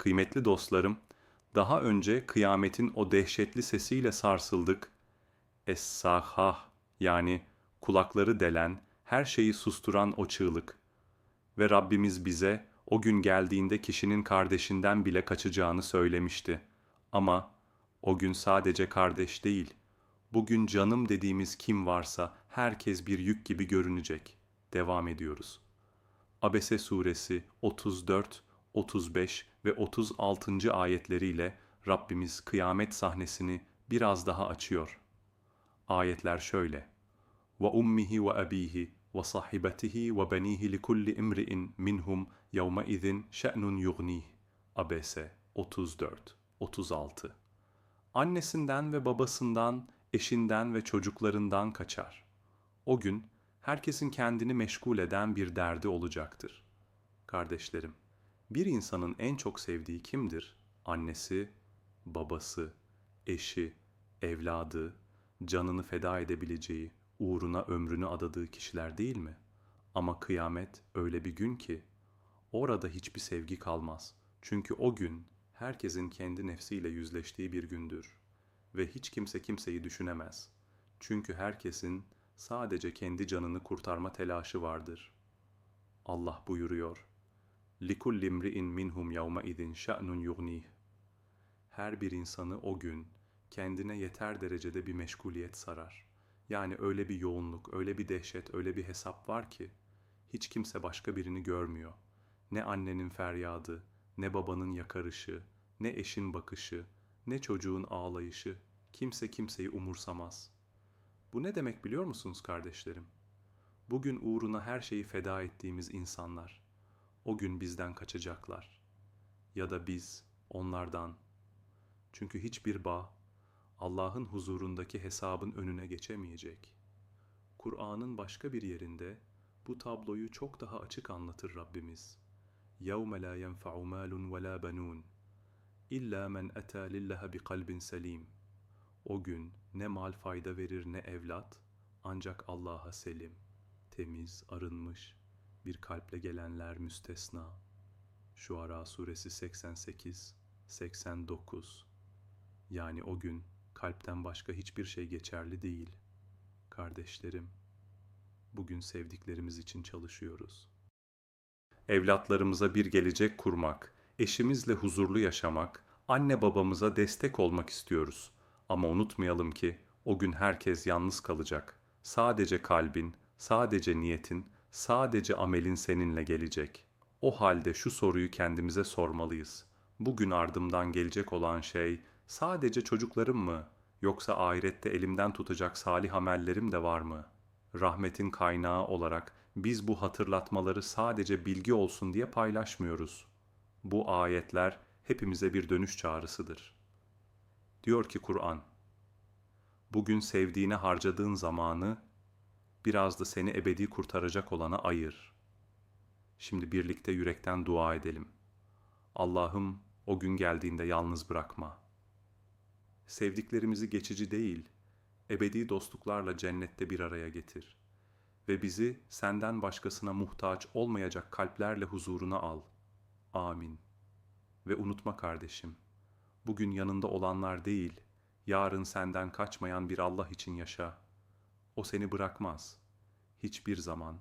Kıymetli dostlarım, daha önce kıyametin o dehşetli sesiyle sarsıldık. Es-sahah yani kulakları delen, her şeyi susturan o çığlık. Ve Rabbimiz bize o gün geldiğinde kişinin kardeşinden bile kaçacağını söylemişti. Ama o gün sadece kardeş değil, bugün canım dediğimiz kim varsa herkes bir yük gibi görünecek. Devam ediyoruz. Abese suresi 34, 35 ve 36. ayetleriyle Rabbimiz kıyamet sahnesini biraz daha açıyor. Ayetler şöyle. Ve ummihi ve abihi ve sahibetihi ve benihi li kulli imri'in minhum yevme izin şe'nun yugnih. Abese 34 36. Annesinden ve babasından, eşinden ve çocuklarından kaçar. O gün herkesin kendini meşgul eden bir derdi olacaktır. Kardeşlerim, bir insanın en çok sevdiği kimdir? Annesi, babası, eşi, evladı, canını feda edebileceği, uğruna ömrünü adadığı kişiler değil mi? Ama kıyamet öyle bir gün ki orada hiçbir sevgi kalmaz. Çünkü o gün herkesin kendi nefsiyle yüzleştiği bir gündür ve hiç kimse kimseyi düşünemez. Çünkü herkesin sadece kendi canını kurtarma telaşı vardır. Allah buyuruyor. لِكُلِّ امْرِئٍ مِّنْهُمْ يَوْمَئِذٍ شَأْنٌ يُغْنِيهِ Her bir insanı o gün kendine yeter derecede bir meşguliyet sarar. Yani öyle bir yoğunluk, öyle bir dehşet, öyle bir hesap var ki hiç kimse başka birini görmüyor. Ne annenin feryadı, ne babanın yakarışı, ne eşin bakışı, ne çocuğun ağlayışı, kimse kimseyi umursamaz. Bu ne demek biliyor musunuz kardeşlerim? Bugün uğruna her şeyi feda ettiğimiz insanlar, o gün bizden kaçacaklar. Ya da biz onlardan. Çünkü hiçbir bağ Allah'ın huzurundaki hesabın önüne geçemeyecek. Kur'an'ın başka bir yerinde bu tabloyu çok daha açık anlatır Rabbimiz. يَوْمَ لَا يَنْفَعُ مَالٌ وَلَا بَنُونَ İlla men ata lillaha bi kalbin selim. O gün ne mal fayda verir ne evlat, ancak Allah'a selim, temiz, arınmış bir kalple gelenler müstesna. Şuara suresi 88 89. Yani o gün kalpten başka hiçbir şey geçerli değil. Kardeşlerim, bugün sevdiklerimiz için çalışıyoruz. Evlatlarımıza bir gelecek kurmak, eşimizle huzurlu yaşamak, anne babamıza destek olmak istiyoruz. Ama unutmayalım ki o gün herkes yalnız kalacak. Sadece kalbin, sadece niyetin, sadece amelin seninle gelecek. O halde şu soruyu kendimize sormalıyız. Bugün ardımdan gelecek olan şey sadece çocuklarım mı yoksa ahirette elimden tutacak salih amellerim de var mı? Rahmetin kaynağı olarak biz bu hatırlatmaları sadece bilgi olsun diye paylaşmıyoruz. Bu ayetler hepimize bir dönüş çağrısıdır. Diyor ki Kur'an, bugün sevdiğine harcadığın zamanı biraz da seni ebedi kurtaracak olana ayır. Şimdi birlikte yürekten dua edelim. Allah'ım o gün geldiğinde yalnız bırakma. Sevdiklerimizi geçici değil, ebedi dostluklarla cennette bir araya getir ve bizi senden başkasına muhtaç olmayacak kalplerle huzuruna al. Amin. Ve unutma kardeşim, bugün yanında olanlar değil, yarın senden kaçmayan bir Allah için yaşa. O seni bırakmaz. Hiçbir zaman